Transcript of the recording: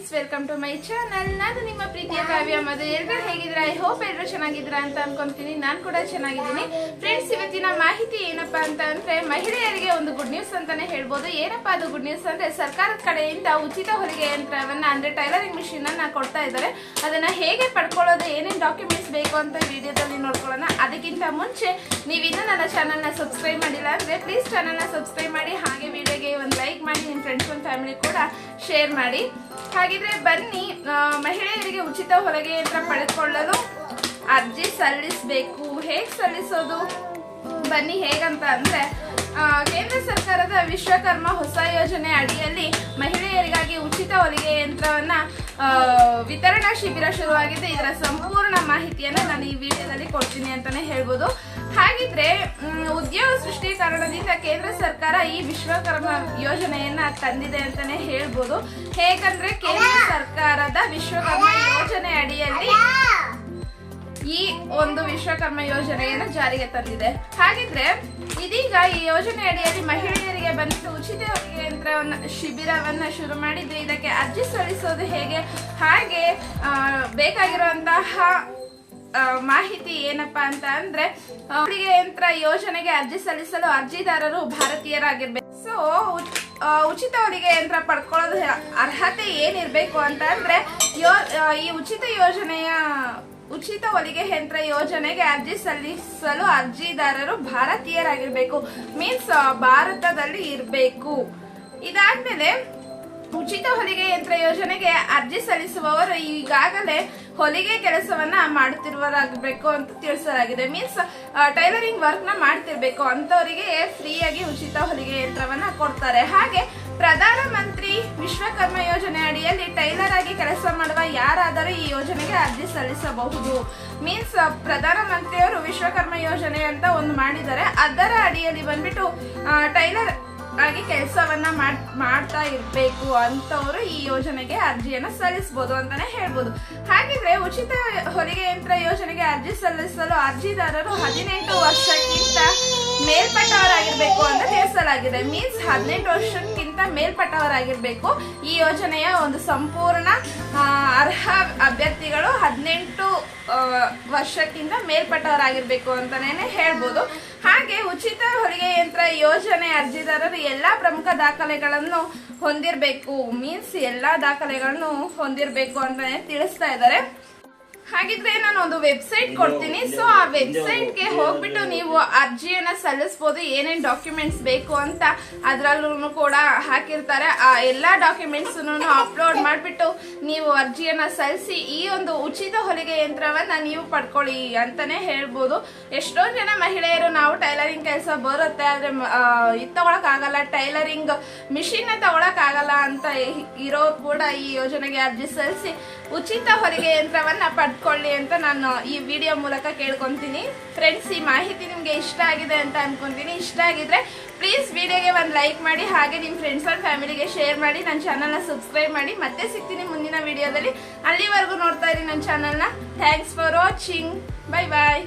Friends welcome to my channel ನಾನು ನಿಮ್ಮ ಪ್ರೀತಿಯ ಕಾವ್ಯ ಮಧು ಎಲ್ಲರೂ ಹೇಗಿದ್ರ ಐ ಹೋಪ್ ಎಲ್ಲರೂ ಚೆನ್ನಾಗಿದ್ದೀರಾ ಅಂತ ಅನ್ಕೊಂತೀನಿ. ನಾನು ಕೂಡ ಚೆನ್ನಾಗಿದ್ದೀನಿ. ಫ್ರೆಂಡ್ಸ್ ಇವತ್ತಿನ ಮಾಹಿತಿ ಏನಪ್ಪಾ ಅಂತ ಅಂದ್ರೆ ಮಹಿಳೆಯರಿಗೆ ಒಂದು ಗುಡ್ ನ್ಯೂಸ್ ಅಂತಾನೆ ಹೇಳ್ಬೋದು. ಏನಪ್ಪಾ ಅದು ಗುಡ್ ನ್ಯೂಸ್ ಅಂದ್ರೆ ಸರ್ಕಾರದ ಕಡೆಯಿಂದ ಉಚಿತ ಹೊಲಿಗೆ ಯಂತ್ರವನ್ನ, ಅಂದ್ರೆ ಟೈಲರಿಂಗ್ ಮಿಷಿನ್ ಅನ್ನ ಕೊಡ್ತಾ ಇದ್ದಾರೆ. ಅದನ್ನ ಹೇಗೆ ಪಡ್ಕೊಳ್ಳೋದು, ಏನೇನ್ ಡಾಕ್ಯುಮೆಂಟ್ಸ್ ಬೇಕು ಅಂತ ವಿಡಿಯೋದಲ್ಲಿ ನೋಡ್ಕೊಳ್ಳೋಣ. ಅದಕ್ಕಿಂತ ಮುಂಚೆ ನೀವಿನ್ನೂ ನನ್ನ ಚಾನಲ್ನ ಸಬ್ಸ್ಕ್ರೈಬ್ ಮಾಡಿಲ್ಲ ಅಂದ್ರೆ ಪ್ಲೀಸ್ ಚಾನಲ್ನ ಸಬ್ಸ್ಕ್ರೈಬ್ ಮಾಡಿ. ಹಾಗೆ ವಿಡಿಯೋಗೆ ಫ್ಯಾಮಿಲಿ ಕೂಡ ಶೇರ್ ಮಾಡಿ. ಹಾಗಿದ್ರೆ ಬನ್ನಿ ಮಹಿಳೆಯರಿಗೆ ಉಚಿತ ಹೊಲಿಗೆ ಯಂತ್ರ ಪಡೆದುಕೊಳ್ಳಲು ಅರ್ಜಿ ಸಲ್ಲಿಸಬೇಕು. ಹೇಗೆ ಸಲ್ಲಿಸೋದು? ಬನ್ನಿ, ಹೇಗಂತ ಅಂದ್ರೆ ಕೇಂದ್ರ ಸರ್ಕಾರದ ವಿಶ್ವಕರ್ಮ ಹೊಸ ಯೋಜನೆ ಅಡಿಯಲ್ಲಿ ಮಹಿಳೆಯರಿಗಾಗಿ ಉಚಿತ ಹೊಲಿಗೆ ಯಂತ್ರವನ್ನ ವಿತರಣಾ ಶಿಬಿರ ಶುರುವಾಗಿದೆ. ಇದರ ಸಂಪೂರ್ಣ ಮಾಹಿತಿಯನ್ನ ನಾನು ಈ ವಿಡಿಯೋದಲ್ಲಿ ಕೊಡ್ತೀನಿ ಅಂತಾನೆ ಹೇಳ್ಬೋದು. ಹಾಗಿದ್ರೆ ಉದ್ಯೋಗ ಸೃಷ್ಟಿ ಕಾರಣದಿಂದ ಕೇಂದ್ರ ಸರ್ಕಾರ ಈ ವಿಶ್ವಕರ್ಮ ಯೋಜನೆಯನ್ನ ತಂದಿದೆ ಅಂತಾನೆ ಹೇಳ್ಬೋದು. ಹೇಗಂದ್ರೆ ಕೇಂದ್ರ ಸರ್ಕಾರದ ವಿಶ್ವಕರ್ಮ ಯೋಜನೆ ಅಡಿಯಲ್ಲಿ ಈ ಒಂದು ವಿಶ್ವಕರ್ಮ ಯೋಜನೆಯನ್ನು ಜಾರಿಗೆ ತಂದಿದೆ. ಹಾಗಿದ್ರೆ, ಇದೀಗ ಈ ಯೋಜನೆ ಅಡಿಯಲ್ಲಿ ಮಹಿಳೆಯರಿಗೆ ಬಂದಿದ್ದು ಉಚಿತ ಯಂತ್ರವನ್ನ, ಶಿಬಿರವನ್ನ ಶುರು ಮಾಡಿದ್ರೆ ಇದಕ್ಕೆ ಅರ್ಜಿ ಸಲ್ಲಿಸೋದು ಹೇಗೆ? ಹಾಗೆ ಬೇಕಾಗಿರುವಂತಹ ಮಾಹಿತಿ ಏನಪ್ಪಾ ಅಂತ ಅಂದ್ರೆ ಅಡುಗೆ ಯಂತ್ರ ಯೋಜನೆಗೆ ಅರ್ಜಿ ಸಲ್ಲಿಸಲು ಅರ್ಜಿದಾರರು ಭಾರತೀಯರಾಗಿರ್ಬೇಕು. ಸೊ ಉಚಿತ ಅಡುಗೆ ಯಂತ್ರ ಪಡ್ಕೊಳ್ಳೋದು ಅರ್ಹತೆ ಏನಿರ್ಬೇಕು ಅಂತ ಅಂದ್ರೆ ಈ ಉಚಿತ ಯೋಜನೆಯ, ಉಚಿತ ಹೊಲಿಗೆ ಯಂತ್ರ ಯೋಜನೆಗೆ ಅರ್ಜಿ ಸಲ್ಲಿಸಲು ಅರ್ಜಿದಾರರು ಭಾರತೀಯರಾಗಿರ್ಬೇಕು. ಮೀನ್ಸ್ ಭಾರತದಲ್ಲಿ ಇರಬೇಕು. ಇದಾದ್ಮೇಲೆ ಉಚಿತ ಹೊಲಿಗೆ ಯಂತ್ರ ಯೋಜನೆಗೆ ಅರ್ಜಿ ಸಲ್ಲಿಸುವವರು ಈಗಾಗಲೇ ಹೊಲಿಗೆ ಕೆಲಸವನ್ನ ಮಾಡುತ್ತಿರುವರಾಗಬೇಕು ಅಂತ ತಿಳಿಸಲಾಗಿದೆ. ಮೀನ್ಸ್ ಟೈಲರಿಂಗ್ ವರ್ಕ್ನ ಮಾಡ್ತಿರ್ಬೇಕು. ಅಂತವರಿಗೆ ಫ್ರೀಯಾಗಿ ಉಚಿತ ಹೊಲಿಗೆ ಯಂತ್ರವನ್ನ ಕೊಡ್ತಾರೆ. ಹಾಗೆ ಪ್ರಧಾನ ಮಂತ್ರಿ ವಿಶ್ವಕರ್ಮ ಯೋಜನೆ ಅಡಿಯಲ್ಲಿ ಟೈಲರ್ ಆಗಿ ಕೆಲಸ ಮಾಡುವ ಯಾರಾದರೂ ಈ ಯೋಜನೆಗೆ ಅರ್ಜಿ ಸಲ್ಲಿಸಬಹುದು. ಮೀನ್ಸ್ ಪ್ರಧಾನ ಮಂತ್ರಿಯವರು ವಿಶ್ವಕರ್ಮ ಯೋಜನೆ ಅಂತ ಒಂದು ಮಾಡಿದ್ದಾರೆ. ಅದರ ಅಡಿಯಲ್ಲಿ ಬಂದ್ಬಿಟ್ಟು ಟೈಲರ್ ಆಗಿ ಕೆಲಸವನ್ನ ಮಾಡ್ತಾ ಇರಬೇಕು ಅಂತವರು ಈ ಯೋಜನೆಗೆ ಅರ್ಜಿಯನ್ನ ಸಲ್ಲಿಸಬಹುದು ಅಂತಾನೆ ಹೇಳ್ಬೋದು. ಹಾಗಿದ್ರೆ ಉಚಿತ ಹೊಲಿಗೆ ಯಂತ್ರ ಯೋಜನೆಗೆ ಅರ್ಜಿ ಸಲ್ಲಿಸಲು ಅರ್ಜಿದಾರರು ಹದಿನೆಂಟು ವರ್ಷಕ್ಕಿಂತ ಮೇಲ್ಪಟ್ಟವರಾಗಿರ್ಬೇಕು ಅಂತ ತಿಳಿಸಲಾಗಿದೆ. ಮೀನ್ಸ್ ಹದಿನೆಂಟು ವರ್ಷಕ್ಕಿಂತ ಮೇಲ್ಪಟ್ಟವರಾಗಿರ್ಬೇಕು. ಈ ಯೋಜನೆಯ ಒಂದು ಸಂಪೂರ್ಣ ಅರ್ಹ ಅಭ್ಯರ್ಥಿಗಳು ಹದಿನೆಂಟು ವರ್ಷಕ್ಕಿಂತ ಮೇಲ್ಪಟ್ಟವರಾಗಿರ್ಬೇಕು ಅಂತಲೇ ಹೇಳ್ಬೋದು. ಹಾಗೆ ಉಚಿತ ಹೊಲಿಗೆ ಯಂತ್ರ ಯೋಜನೆ ಅರ್ಜಿದಾರರು ಎಲ್ಲಾ ಪ್ರಮುಖ ದಾಖಲೆಗಳನ್ನು ಹೊಂದಿರಬೇಕು. ಮೀನ್ಸ್ ಎಲ್ಲಾ ದಾಖಲೆಗಳನ್ನು ಹೊಂದಿರಬೇಕು ಅಂತಲೇ ತಿಳಿಸ್ತಾ ಇದ್ದಾರೆ. ಹಾಗಿದ್ರೆ ನಾನು ಒಂದು ವೆಬ್ಸೈಟ್ ಕೊಡ್ತೀನಿ. ಸೊ ಆ ವೆಬ್ಸೈಟ್ಗೆ ಹೋಗ್ಬಿಟ್ಟು ನೀವು ಅರ್ಜಿಯನ್ನ ಸಲ್ಲಿಸಬಹುದು ಏನೇನ್ ಡಾಕ್ಯುಮೆಂಟ್ಸ್ ಬೇಕು ಅಂತ ಅದ್ರಲ್ಲೂ ಕೂಡ ಹಾಕಿರ್ತಾರೆ. ಆ ಎಲ್ಲಾ ಡಾಕ್ಯುಮೆಂಟ್ಸ್ ಅಪ್ಲೋಡ್ ಮಾಡ್ಬಿಟ್ಟು ನೀವು ಅರ್ಜಿಯನ್ನ ಸಲ್ಲಿಸಿ ಈ ಒಂದು ಉಚಿತ ಹೊಲಿಗೆ ಯಂತ್ರವನ್ನ ನೀವು ಪಡ್ಕೊಳ್ಳಿ ಅಂತಾನೆ ಹೇಳ್ಬೋದು. ಎಷ್ಟೋ ಜನ ಮಹಿಳೆಯರು ನಾವು ಟೈಲರಿಂಗ್ ಕೆಲಸ ಬರುತ್ತೆ ಆದ್ರೆ ಇದು ಆ, ತಗೊಳಕ್ ಆಗಲ್ಲ ಟೈಲರಿಂಗ್ ಮಿಷಿನ್ ತಗೊಳಕ್ ಆಗಲ್ಲ ಅಂತ ಇರೋ ಕೂಡ ಈ ಯೋಜನೆಗೆ ಅರ್ಜಿ ಸಲ್ಲಿಸಿ ಉಚಿತ ಹೊಲಿಗೆ ಯಂತ್ರವನ್ನ ಪಡ್ಕೊಳ್ಳಿ ಅಂತ ನಾನು ಈ ವಿಡಿಯೋ ಮೂಲಕ ಕೇಳ್ಕೊಂತೀನಿ. ಫ್ರೆಂಡ್ಸ್ ಈ ಮಾಹಿತಿ ನಿಮ್ಗೆ ಇಷ್ಟ ಆಗಿದೆ ಅಂತ ಅನ್ಕೊಂತೀನಿ. ಇಷ್ಟ ಆಗಿದ್ರೆ ಪ್ಲೀಸ್ ವಿಡಿಯೋಗೆ ಒಂದು ಲೈಕ್ ಮಾಡಿ, ಹಾಗೆ ನಿಮ್ಮ ಫ್ರೆಂಡ್ಸ್ ಫ್ಯಾಮಿಲಿಗೆ ಶೇರ್ ಮಾಡಿ ನನ್ನ ಚಾನಲ್ನ ಸಬ್ಸ್ಕ್ರೈಬ್ ಮಾಡಿ. ಮತ್ತೆ ಸಿಗ್ತೀನಿ ಮುಂದಿನ ವಿಡಿಯೋದಲ್ಲಿ ಅಲ್ಲಿವರೆಗೂ ನೋಡ್ತಾ ಇರಿ ನನ್ನ ಚಾನಲ್ನ thanks for watching bye bye